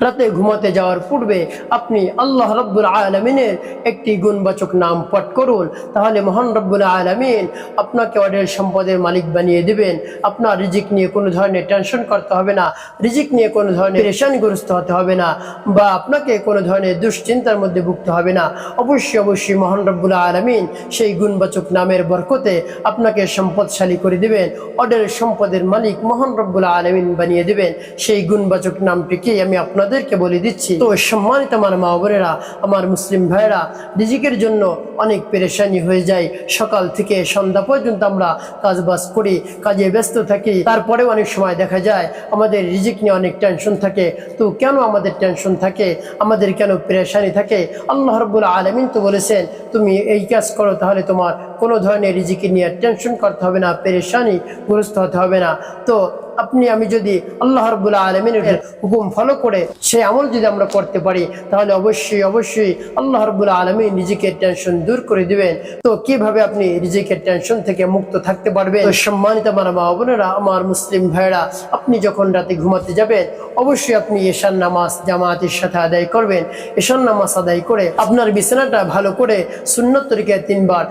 রাতে ঘুমাতে যাওয়ার পূর্বে আপনি আল্লাহ রব্বুল আলমিনের একটি গুণবাচক নাম পাঠ করুন। তাহলে মহান রব্বুল আলমিন আপনাকে অডের সম্পদের মালিক বানিয়ে দিবেন। আপনার রিজিক নিয়ে কোনো ধরনের টেনশন করতে হবে না। রিজিক নিয়ে কোনো ধরনের পেরেশানিগ্রস্ত হতে হবে না বা আপনাকে কোনো ধরনের দুশ্চিন্তার মধ্যে ভুগতে হবে না। অবশ্যই অবশ্যই মহান রব্বুল আলমিন সেই গুণবাচক নামের বরকতে আপনাকে সম্পদশালী করে দিবেন। অডের সম্পদের মালিক মহান রব্বুল আলমিন বানিয়ে দিবেন। সেই গুণবাচক নামটিকে আমি আপনাদেরকে বলে দিচ্ছি। তো সম্মানিত আমার মা বোনেরা, আমার মুসলিম ভাইরা রিজিকের জন্য অনেক পেরেশানি হয়ে যায়। সকাল থেকে সন্ধ্যা পর্যন্ত আমরা কাজবাজ করি, কাজে ব্যস্ত থাকি। তারপরেও অনেক সময় দেখা যায় আমাদের রিজিক নিয়ে অনেক টেনশন থাকে। তো কেন আমাদের টেনশন থাকে? আমাদের কেন পেরেশানি থাকে? আল্লাহ রব্বুল আলমিন তো বলেছেন, তুমি এই কাজ করো তাহলে তোমার কোনো ধরনের রিজিকে নিয়ে টেনশন করতে হবে না পেরেশানি গ্রস্ত হতে হবে না। তো আপনি আমি যদি আল্লাহ রব্বুল্লাহ আলমিনের হুকুম ফলো করে সেই আমল যদি আমরা করতে পারি তাহলে অবশ্যই অবশ্যই আল্লাহ রব্বুল্লাহ আলমিন নিজেকে টেনশন দূর করে দিবেন। তো কীভাবে আপনি নিজেকে টেনশন থেকে মুক্ত থাকতে পারবেন? সম্মানিত আমার মা বোনেরা আমার মুসলিম ভাইরা আপনি যখন রাতে ঘুমাতে যাবেন অবশ্যই আপনি এশান নামাজ জামাতের সাথে আদায় করবেন। এশান নামাজ আদায় করে আপনার বিছানাটা ভালো করে শূন্য তরিকায় তিনবার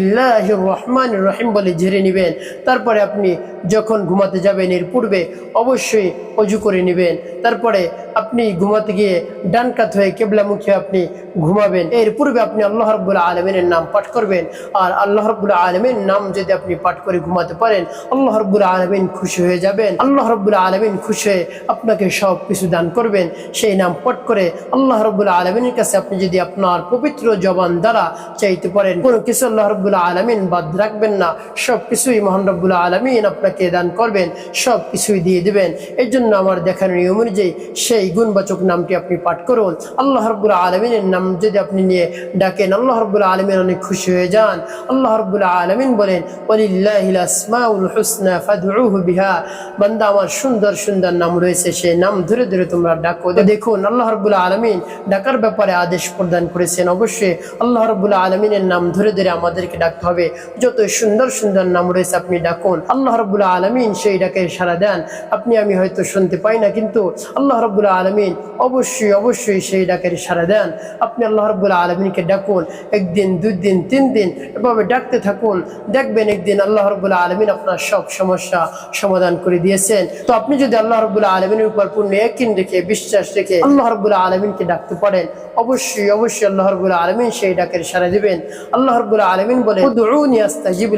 বিসমিল্লাহ রহমান রহিম বলে ঝেড়ে নেবেন। তারপরে আপনি যখন ঘুমাতে যাবেন, এর পূর্বে অবশ্যই অজু করে নেবেন। তারপরে আপনি ঘুমাতে গিয়ে ডান কাত হয়ে কেবলামুখী আপনি ঘুমাবেন। এর পূর্বে আপনি আল্লাহ রব্বুল্লাহ আলমিনের নাম পাঠ করবেন। আর আল্লাহ রব্বুল্লাহ আলমিন নাম যদি আপনি পাঠ করে ঘুমাতে পারেন, আল্লাহ রব্বুল্লাহ আলমিন খুশি হয়ে যাবেন। আল্লাহ রব্বুল্লাহ আলমিন খুশি হয়ে আপনাকে সব কিছু দান করবেন। সেই নাম পাঠ করে আল্লাহ রব্বুল্লাহ আলমিনের কাছে আপনি যদি আপনার পবিত্র জবান দ্বারা চাইতে পারেন, কোনো কিছু আল্লাহ রব্বুল্লাহ আলমিন বাদ রাখবেন না। সব কিছুই মহান রব্বুল্লাহ আলমিন আপনাকে দান করবেন, সব কিছুই দিয়ে দেবেন। এর জন্য আমার দেখার নিয়ম অনুযায়ী সেই গুণবাচক নামটি আপনি পাঠ করুন। আল্লাহ রব্বুল্লাহ আলমিনের নাম যদি আপনি নিয়ে ডাকেন, আল্লাহ রব্বুল্লাহ আলমিন অনেক খুশি হয়ে যান। আল্লাহ রব্বুল্লাহ আলমিন বলেন বিহা। বান্দা, আমার সুন্দর সুন্দর নাম রয়েছে সেই নাম ধরে ধরে তোমরা ডাকো। দেখুন, আল্লাহ রব্বুল্লাহ আলমিন ডাকার ব্যাপারে আদেশ প্রদান করেছেন। অবশ্যই আল্লাহ রব্বুল্লাহ আলমিনের নাম ধরে ধরে আমাদেরকে ডাকতে হবে। যত সুন্দর সুন্দর নাম রয়েছে, আপনি ডাকুন। আল্লাহ রব্বুল্লাহ আলমিন সেই ডাকে সারা দেন। আপনি, আমি হয়তো শুনতে পাই না, কিন্তু আল্লাহ রব্বুল্লাহ আলমিন অবশ্যই অবশ্যই সেই ডাকের সারা দেন। আপনি আল্লাহ রব্বুল্লাহ আলমিনকে ডাকুন, একদিন দুই দিন তিন দিন এভাবে ডাকতে থাকুন। দেখবেন একদিন আল্লাহ রব্বুল্লাহ আলমিন আপনার সব সমস্যা সমাধান করে দিয়েছেন। তো আপনি যদি আল্লাহ রব্বুল্লাহ আলমিনের উপর পূর্ণ একিন রেখে, বিশ্বাস রেখে আল্লাহ রব্বুল্লাহ আলমিনকে ডাকতে পারেন, অবশ্যই অবশ্যই আল্লাহ রব্বুল্লাহ আলমিন সেই ডাকের সারা দিবেন। আল্লাহ রব্বুল্লাহ আলমিন বলে আস্তাজিবু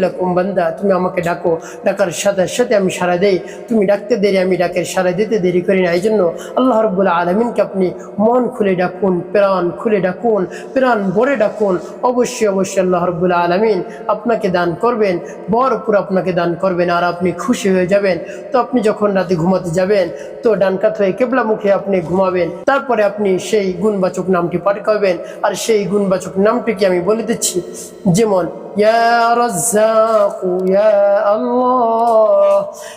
তুমি আমাকে ডাকো। ডাকার সাথে সাথে আমি সারা দেই। তুমি ডাকতে দেরি, আমি ডাকের সারা দিতে দেরি করি না। এই জন্য আল্লাহ রব্বুল্লাহ আলমিনকে আপনি মন খুলে ডাকুন, প্রাণ খুলে ডাকুন, প্রাণ ভরে ডাকুন। অবশ্যই অবশ্যই আল্লাহ রব্বুল্লাহ আলমিন আপনাকে দান করবেন বর উপর আপনাকে দান করবেন আর আপনি খুশি হয়ে যাবেন। তো আপনি যখন রাতে ঘুমাতে যাবেন, তো ডানকাত হয়ে কেবলা মুখে আপনি ঘুমাবেন, তারপরে আপনি সেই গুণবাচক নামটি পাঠ করবেন। আর সেই গুণবাচক নামটিকে আমি বলে দিচ্ছি, যেমন, ইয়া রাজ্জাকু, ইয়া আল্লাহ।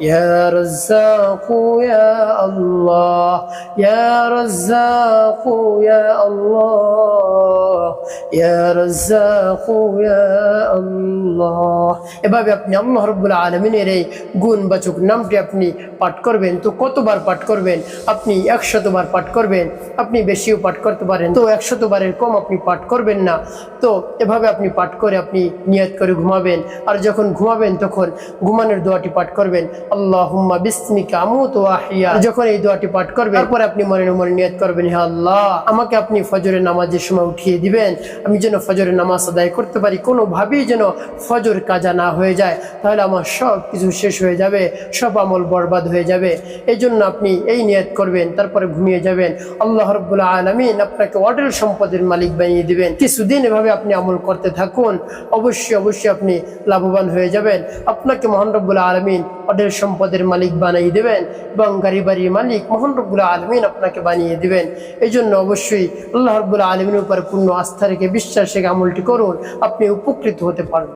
يا رزاق يا الله يا رزاق يا الله يا رزاق يا الله এভাবে আপনি আল্লাহ রব্বুল আলমিনের এই গুণবাচক নামটি আপনি পাঠ করবেন তো কতবার পাঠ করবেন আপনি একশতবার পাঠ করবেন আপনি বেশিও পাঠ করতে পারেন তো একশতবারের কম আপনি পাঠ করবেন না তো এভাবে আপনি পাঠ করে আপনি নিয়ত করে ঘুমাবেন আর যখন ঘুমাবেন তখন ঘুমানোর দোয়াটি পাঠ করবেন আল্লাহ হুম্মা বিসমিকা আমুত যখন এই দোয়াটি পাঠ করবেন, তারপরে আপনি মনে মনে নিয়ত করবেন, হে আল্লাহ, আমাকে আপনি ফজরের নামাজের সময় উঠিয়ে দিবেন। আমি যেন ফজরের নামাজ আদায় করতে পারি, কোনোভাবেই যেন ফজর কাজা না হয়ে যায়। তাহলে আমার সব কিছু শেষ হয়ে যাবে, সব আমল বরবাদ হয়ে যাবে। এই জন্য আপনি এই নিয়ত করবেন, তারপরে ঘুমিয়ে যাবেন। আল্লাহ রব্বুল্লাহ আলমিন আপনাকে অডেল সম্পদের মালিক বানিয়ে দিবেন। কিছুদিন এভাবে আপনি আমল করতে থাকুন, অবশ্যই অবশ্যই আপনি লাভবান হয়ে যাবেন। আপনাকে মোহান রব্বুল্লাহ আলমিন অডেল সম্পদের মালিক বানিয়ে দেবেন এবং গাড়ি বাড়ির মালিক মোহন রব্বুল আলমিন আপনাকে বানিয়ে দেবেন। এই জন্য অবশ্যই আল্লাহ রব্বুল আলমিনের উপর পূর্ণ আস্থা রেখে বিশ্বাস আমলটি করুন। আপনি উপকৃত হতে পারবেন।